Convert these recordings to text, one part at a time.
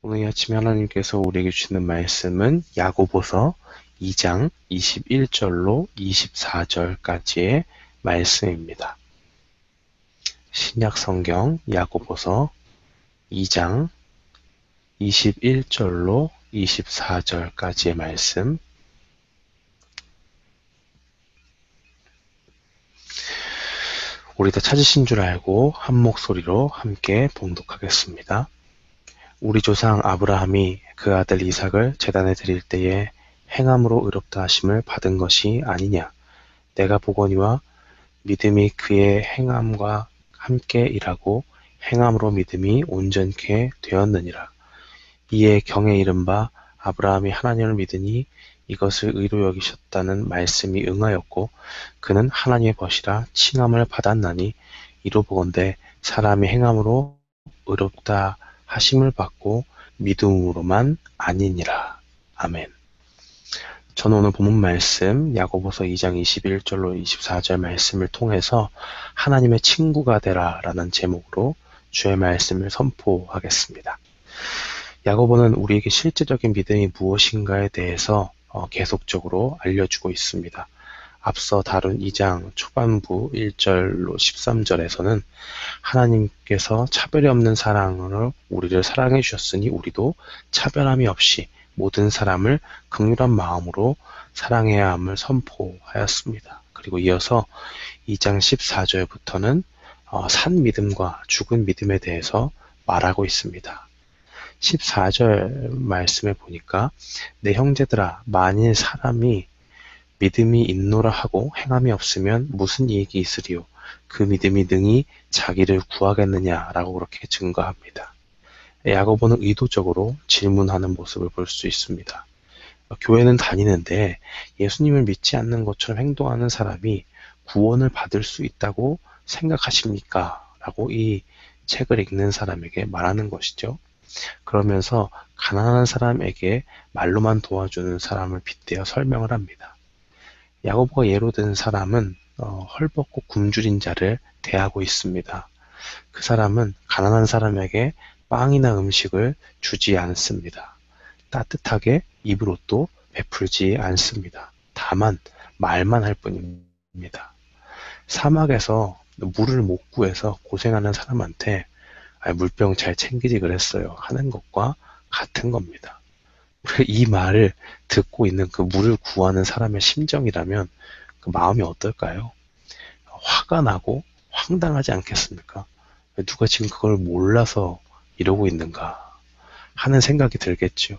오늘 아침에 하나님께서 우리에게 주시는 말씀은 야고보서 2장 21절로 24절까지의 말씀입니다. 신약 성경 야고보서 2장 21절로 24절까지의 말씀 우리 다 찾으신 줄 알고 한 목소리로 함께 봉독하겠습니다. 우리 조상 아브라함이 그 아들 이삭을 재단에 드릴 때에 행함으로 의롭다 하심을 받은 것이 아니냐. 내가 보거니와 믿음이 그의 행함과 함께 일하고 행함으로 믿음이 온전케 되었느니라. 이에 경에 이른바 아브라함이 하나님을 믿으니 이것을 의로 여기셨다는 말씀이 응하였고 그는 하나님의 벗이라 칭함을 받았나니 이로 보건대 사람이 행함으로 의롭다 하심을 받고 믿음으로만 아니니라. 아멘. 저는 오늘 본문 말씀 야고보서 2장 21절로 24절 말씀을 통해서 하나님의 친구가 되라 라는 제목으로 주의 말씀을 선포하겠습니다. 야고보는 우리에게 실제적인 믿음이 무엇인가에 대해서 어, 계속적으로 알려주고 있습니다. 앞서 다룬 2장 초반부 1절로 13절에서는 하나님께서 차별이 없는 사랑으로 우리를 사랑해 주셨으니 우리도 차별함이 없이 모든 사람을 극률한 마음으로 사랑해야 함을 선포하였습니다. 그리고 이어서 2장 14절부터는 어, 산 믿음과 죽은 믿음에 대해서 말하고 있습니다. 14절 말씀에 보니까 내 형제들아 만일 사람이 믿음이 있노라 하고 행함이 없으면 무슨 이익이 있으리요 그 믿음이 능히 자기를 구하겠느냐라고 그렇게 증거합니다. 야고보는 의도적으로 질문하는 모습을 볼 수 있습니다. 교회는 다니는데 예수님을 믿지 않는 것처럼 행동하는 사람이 구원을 받을 수 있다고 생각하십니까? 라고 이 책을 읽는 사람에게 말하는 것이죠. 그러면서 가난한 사람에게 말로만 도와주는 사람을 빗대어 설명을 합니다. 야고보가 예로 든 사람은 어, 헐벗고 굶주린 자를 대하고 있습니다. 그 사람은 가난한 사람에게 빵이나 음식을 주지 않습니다. 따뜻하게 입으로 또 베풀지 않습니다. 다만 말만 할 뿐입니다. 사막에서 물을 못 구해서 고생하는 사람한테 물병 잘 챙기지 그랬어요. 하는 것과 같은 겁니다. 이 말을 듣고 있는 그 물을 구하는 사람의 심정이라면 그 마음이 어떨까요? 화가 나고 황당하지 않겠습니까? 누가 지금 그걸 몰라서 이러고 있는가 하는 생각이 들겠죠.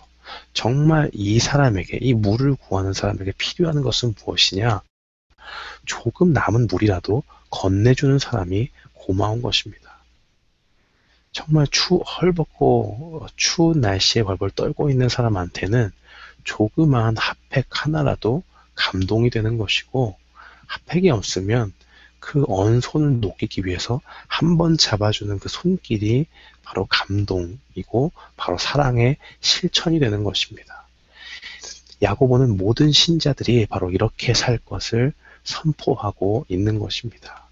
정말 이 사람에게, 이 물을 구하는 사람에게 필요한 것은 무엇이냐? 조금 남은 물이라도 건네주는 사람이 고마운 것입니다. 정말 추, 헐벗고 추운 날씨에 벌벌 떨고 있는 사람한테는 조그마한 핫팩 하나라도 감동이 되는 것이고 핫팩이 없으면 그 언 손을 녹이기 위해서 한 번 잡아주는 그 손길이 바로 감동이고 바로 사랑의 실천이 되는 것입니다. 야고보는 모든 신자들이 바로 이렇게 살 것을 선포하고 있는 것입니다.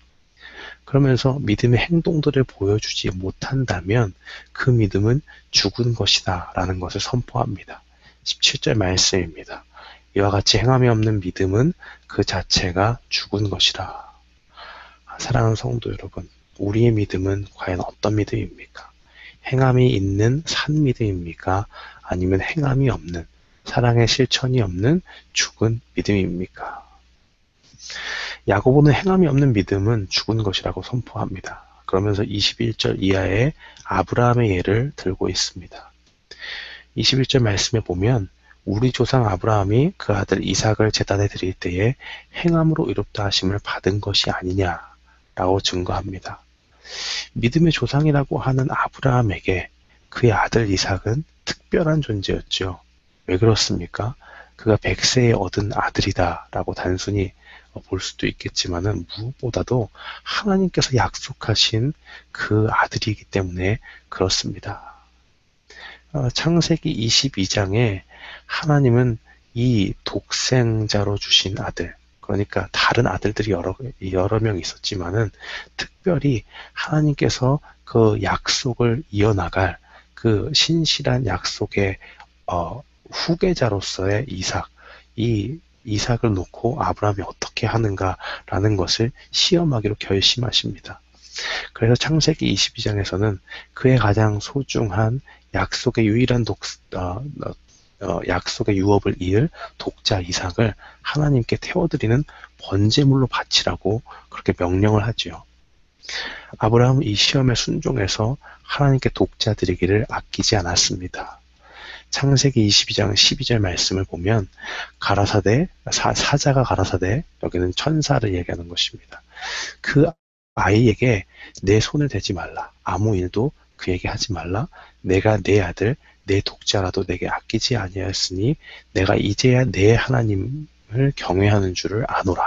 그러면서 믿음의 행동들을 보여주지 못한다면 그 믿음은 죽은 것이다 라는 것을 선포합니다. 17절 말씀입니다. 이와 같이 행함이 없는 믿음은 그 자체가 죽은 것이라. 사랑하는 성도 여러분, 우리의 믿음은 과연 어떤 믿음입니까? 행함이 있는 산 믿음입니까? 아니면 행함이 없는 사랑의 실천이 없는 죽은 믿음입니까? 야고보는 행함이 없는 믿음은 죽은 것이라고 선포합니다. 그러면서 21절 이하의 아브라함의 예를 들고 있습니다. 21절 말씀에 보면 우리 조상 아브라함이 그 아들 이삭을 재단에 드릴 때에 행함으로 이롭다 하심을 받은 것이 아니냐라고 증거합니다. 믿음의 조상이라고 하는 아브라함에게 그의 아들 이삭은 특별한 존재였죠. 왜 그렇습니까? 그가 백세에 얻은 아들이다라고 단순히 볼 수도 있겠지만은 무엇보다도 하나님께서 약속하신 그 아들이기 때문에 그렇습니다. 어, 창세기 22장에 하나님은 이 독생자로 주신 아들, 그러니까 다른 아들들이 여러, 여러 명 있었지만은 특별히 하나님께서 그 약속을 이어나갈 그 신실한 약속의 어, 후계자로서의 이삭, 이 이삭을 놓고 아브라함이 어떻게 하는가라는 것을 시험하기로 결심하십니다. 그래서 창세기 22장에서는 그의 가장 소중한 약속의 유일한 독, 어, 어, 약속의 유업을 이을 독자 이삭을 하나님께 태워드리는 번제물로 바치라고 그렇게 명령을 하지요. 아브라함은 이 시험에 순종해서 하나님께 독자 드리기를 아끼지 않았습니다. 창세기 22장 12절 말씀을 보면 가라사대 사, 사자가 가라사대 여기는 천사를 얘기하는 것입니다. 그 아이에게 내 손을 대지 말라. 아무 일도 그에게 하지 말라. 내가 내 아들 내 독자라도 내게 아끼지 아니하였으니 내가 이제야 내 하나님을 경외하는 줄을 아노라.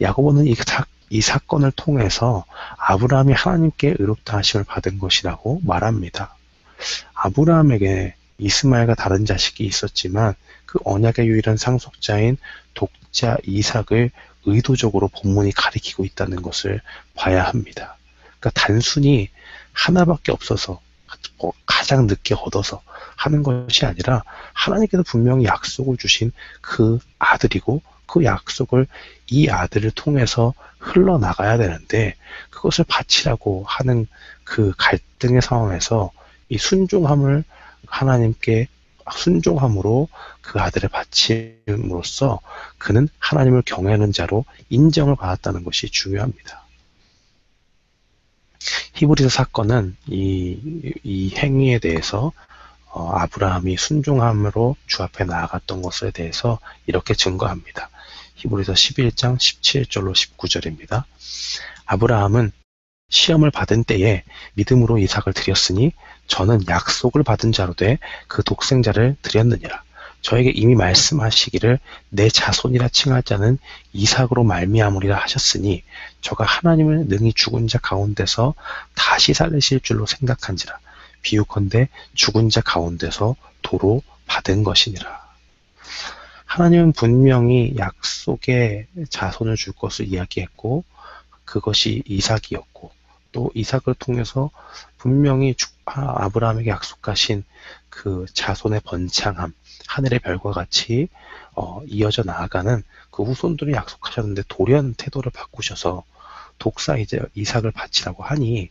야고보는 이, 사, 이 사건을 통해서 아브라함이 하나님께 의롭다 하심을 받은 것이라고 말합니다. 아브라함에게 이스마엘과 다른 자식이 있었지만 그 언약의 유일한 상속자인 독자 이삭을 의도적으로 본문이 가리키고 있다는 것을 봐야 합니다. 그러니까 단순히 하나밖에 없어서 뭐 가장 늦게 얻어서 하는 것이 아니라 하나님께서 분명히 약속을 주신 그 아들이고 그 약속을 이 아들을 통해서 흘러나가야 되는데 그것을 바치라고 하는 그 갈등의 상황에서 이 순종함을 하나님께 순종함으로 그 아들을 바침으로써 그는 하나님을 경외하는 자로 인정을 받았다는 것이 중요합니다. 히브리서 사건은 이, 이 행위에 대해서 어, 아브라함이 순종함으로 주 앞에 나아갔던 것에 대해서 이렇게 증거합니다. 히브리서 11장 17절로 19절입니다. 아브라함은 시험을 받은 때에 믿음으로 이삭을 드렸으니 저는 약속을 받은 자로 돼 그 독생자를 드렸느니라. 저에게 이미 말씀하시기를 내 자손이라 칭할 자는 이삭으로 말미암으리라 하셨으니 저가 하나님을 능히 죽은 자 가운데서 다시 살리실 줄로 생각한지라 비유컨대 죽은 자 가운데서 도로 받은 것이니라. 하나님은 분명히 약속의 자손을 줄 것을 이야기했고 그것이 이삭이었고 또 이삭을 통해서 분명히 아, 아브라함에게 약속하신 그 자손의 번창함, 하늘의 별과 같이 어, 이어져 나아가는 그 후손들이 약속하셨는데 돌연 태도를 바꾸셔서 독사 이제 이삭을 바치라고 하니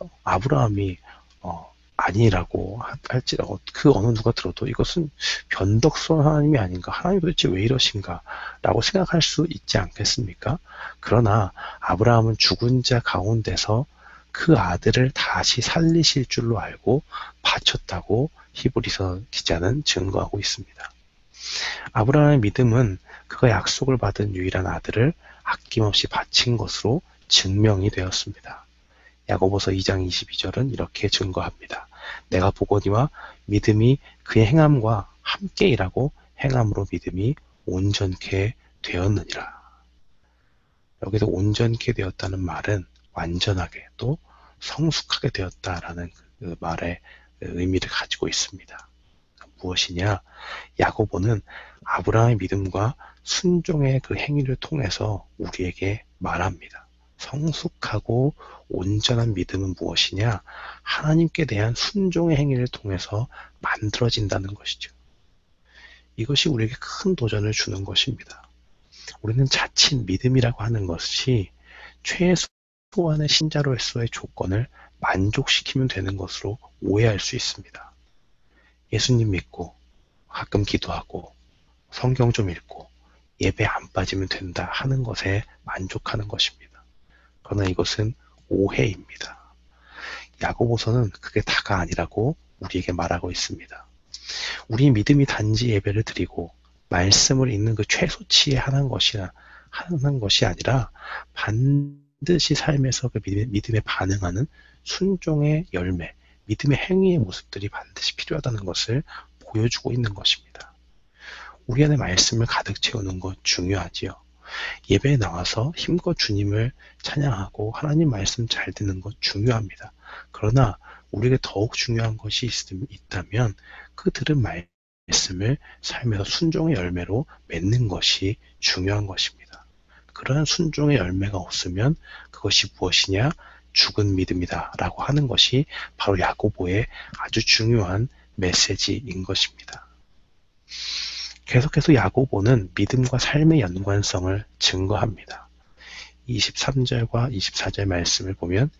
어, 아브라함이 어, 아니라고 할지라도 그 어느 누가 들어도 이것은 변덕스러운 하나님이 아닌가 하나님 도대체 왜 이러신가 라고 생각할 수 있지 않겠습니까? 그러나 아브라함은 죽은 자 가운데서 그 아들을 다시 살리실 줄로 알고 바쳤다고 히브리서 기자는 증거하고 있습니다. 아브라함의 믿음은 그가 약속을 받은 유일한 아들을 아낌없이 바친 것으로 증명이 되었습니다. 야고보서 2장 22절은 이렇게 증거합니다. 내가 보거니와 믿음이 그의 행함과 함께 일하고 행함으로 믿음이 온전케 되었느니라. 여기서 온전케 되었다는 말은 완전하게 또 성숙하게 되었다라는 그 말의 의미를 가지고 있습니다. 무엇이냐? 야고보는 아브라함의 믿음과 순종의 그 행위를 통해서 우리에게 말합니다. 성숙하고 온전한 믿음은 무엇이냐? 하나님께 대한 순종의 행위를 통해서 만들어진다는 것이죠. 이것이 우리에게 큰 도전을 주는 것입니다. 우리는 자칫 믿음이라고 하는 것이 최소한의 신자로서의 조건을 만족시키면 되는 것으로 오해할 수 있습니다. 예수님 믿고 가끔 기도하고 성경 좀 읽고 예배 안 빠지면 된다 하는 것에 만족하는 것입니다. 그러나 이것은 오해입니다. 야고보서는 그게 다가 아니라고 우리에게 말하고 있습니다. 우리 믿음이 단지 예배를 드리고 말씀을 읽는 그 최소치에 하는 것이나 하는 것이 아니라 반드시 삶에서 그 믿음에 반응하는 순종의 열매, 믿음의 행위의 모습들이 반드시 필요하다는 것을 보여주고 있는 것입니다. 우리 안에 말씀을 가득 채우는 것 중요하지요. 예배에 나와서 힘껏 주님을 찬양하고 하나님 말씀 잘 듣는 것 중요합니다. 그러나 우리에게 더욱 중요한 것이 있다면 그 들은 말씀을 삶에서 순종의 열매로 맺는 것이 중요한 것입니다. 그러한 순종의 열매가 없으면 그것이 무엇이냐? 죽은 믿음이다 라고 하는 것이 바로 야고보의 아주 중요한 메시지인 것입니다. 계속해서 야고보는 믿음과 삶의 연관성을 증거합니다. 23절과 24절 말씀을 보면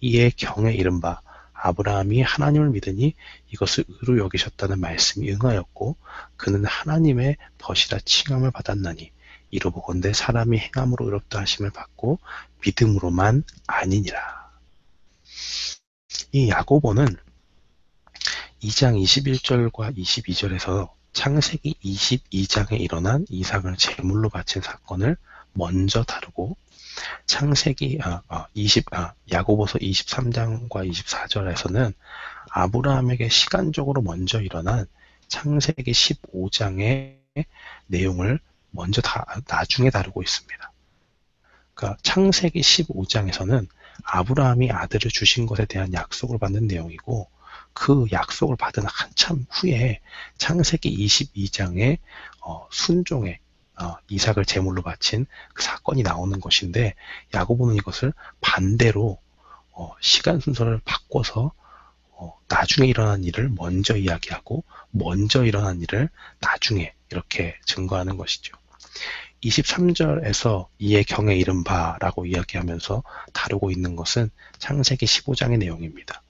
이에 경에 이른바 아브라함이 하나님을 믿으니 이것을 의로 여기셨다는 말씀이 응하였고 그는 하나님의 벗이라 칭함을 받았나니 이로 보건대 사람이 행함으로 의롭다 하심을 받고 믿음으로만 아니니라. 이 야고보는 2장 21절과 22절에서 창세기 22장에 일어난 이삭을 제물로 바친 사건을 먼저 다루고 창세기 아, 아, 20, 아, 야고보서 23장과 24절에서는 아브라함에게 시간적으로 먼저 일어난 창세기 15장의 내용을 먼저 다, 나중에 다루고 있습니다. 그러니까 창세기 15장에서는 아브라함이 아들을 주신 것에 대한 약속을 받는 내용이고 그 약속을 받은 한참 후에 창세기 22장의 어, 순종의 어, 이삭을 제물로 바친 그 사건이 나오는 것인데 야고보는 이것을 반대로 어, 시간 순서를 바꿔서 어, 나중에 일어난 일을 먼저 이야기하고 먼저 일어난 일을 나중에 이렇게 증거하는 것이죠. 23절에서 이에 경에 이른 바라고 이야기하면서 다루고 있는 것은 창세기 15장의 내용입니다.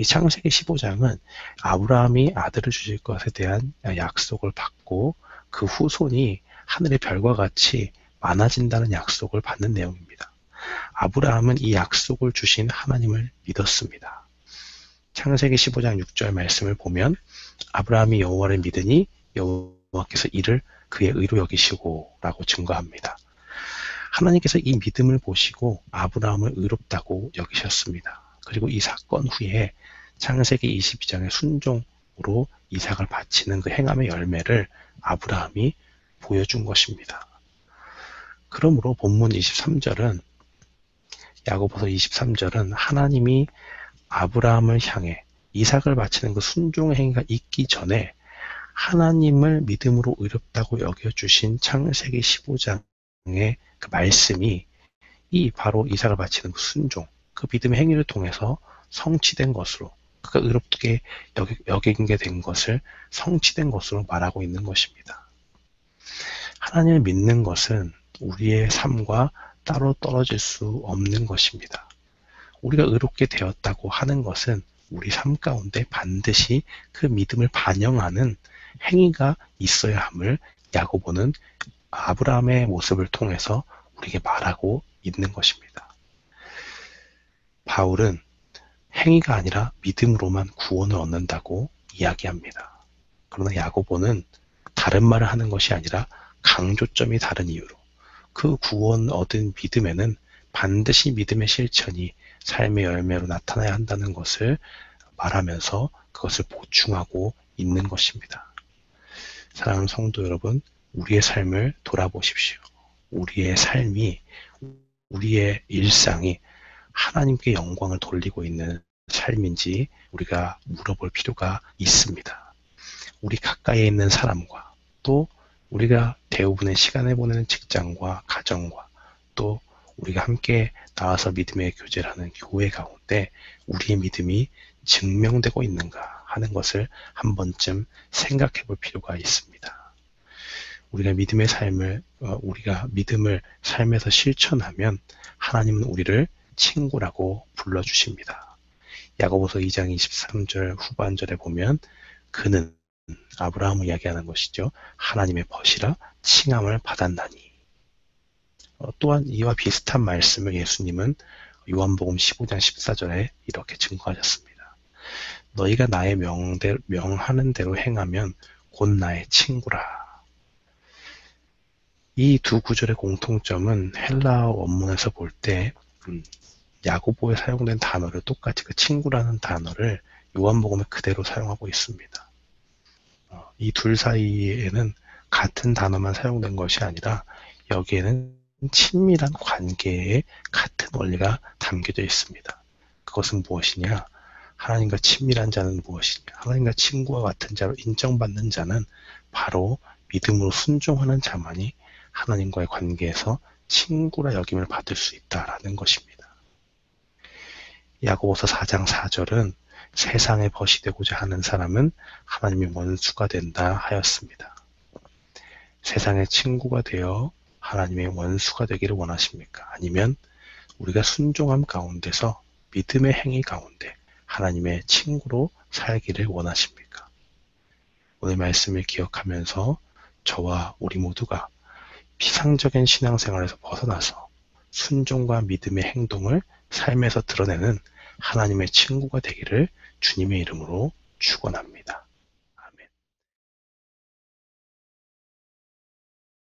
이 창세기 15장은 아브라함이 아들을 주실 것에 대한 약속을 받고 그 후손이 하늘의 별과 같이 많아진다는 약속을 받는 내용입니다. 아브라함은 이 약속을 주신 하나님을 믿었습니다. 창세기 15장 6절 말씀을 보면 아브라함이 여호와를 믿으니 여호와께서 이를 그의 의로 여기시고 라고 증거합니다. 하나님께서 이 믿음을 보시고 아브라함을 의롭다고 여기셨습니다. 그리고 이 사건 후에 창세기 22장의 순종으로 이삭을 바치는 그 행함의 열매를 아브라함이 보여준 것입니다. 그러므로 본문 23절은 야고보서 23절은 하나님이 아브라함을 향해 이삭을 바치는 그 순종의 행위가 있기 전에 하나님을 믿음으로 의롭다고 여겨주신 창세기 15장의 그 말씀이 이 바로 이삭을 바치는 그 순종, 그 믿음의 행위를 통해서 성취된 것으로 의롭게 여기게 된 것을 성취된 것으로 말하고 있는 것입니다. 하나님을 믿는 것은 우리의 삶과 따로 떨어질 수 없는 것입니다. 우리가 의롭게 되었다고 하는 것은 우리 삶 가운데 반드시 그 믿음을 반영하는 행위가 있어야 함을 야고보는 아브라함의 모습을 통해서 우리에게 말하고 있는 것입니다. 바울은 행위가 아니라 믿음으로만 구원을 얻는다고 이야기합니다. 그러나 야고보는 다른 말을 하는 것이 아니라 강조점이 다른 이유로 그 구원 얻은 믿음에는 반드시 믿음의 실천이 삶의 열매로 나타나야 한다는 것을 말하면서 그것을 보충하고 있는 것입니다. 사랑하는 성도 여러분, 우리의 삶을 돌아보십시오. 우리의 삶이, 우리의 일상이 하나님께 영광을 돌리고 있는 삶인지 우리가 물어볼 필요가 있습니다. 우리 가까이에 있는 사람과 또 우리가 대부분의 시간을 보내는 직장과 가정과 또 우리가 함께 나와서 믿음의 교제를 하는 교회 가운데 우리의 믿음이 증명되고 있는가 하는 것을 한 번쯤 생각해 볼 필요가 있습니다. 우리가 믿음의 삶을, 어, 우리가 믿음을 삶에서 실천하면 하나님은 우리를 친구라고 불러주십니다. 야고보서 2장 23절 후반절에 보면 그는 아브라함을 이야기하는 것이죠. 하나님의 벗이라 칭함을 받았나니. 어, 또한 이와 비슷한 말씀을 예수님은 요한복음 15장 14절에 이렇게 증거하셨습니다. 너희가 나의 명대, 명하는 대로 행하면 곧 나의 친구라. 이 두 구절의 공통점은 헬라어 원문에서 볼 때 음, 야고보에 사용된 단어를 똑같이 그 친구라는 단어를 요한복음에 그대로 사용하고 있습니다. 어, 이둘 사이에는 같은 단어만 사용된 것이 아니라 여기에는 친밀한 관계에 같은 원리가 담겨져 있습니다. 그것은 무엇이냐? 하나님과 친밀한 자는 무엇이냐? 하나님과 친구와 같은 자로 인정받는 자는 바로 믿음으로 순종하는 자만이 하나님과의 관계에서 친구라 여김을 받을 수 있다라는 것입니다. 야고보서 4장 4절은 세상에 벗이 되고자 하는 사람은 하나님의 원수가 된다 하였습니다. 세상의 친구가 되어 하나님의 원수가 되기를 원하십니까? 아니면 우리가 순종함 가운데서 믿음의 행위 가운데 하나님의 친구로 살기를 원하십니까? 오늘 말씀을 기억하면서 저와 우리 모두가 피상적인 신앙생활에서 벗어나서 순종과 믿음의 행동을 삶에서 드러내는 하나님의 친구가 되기를 주님의 이름으로 축원합니다.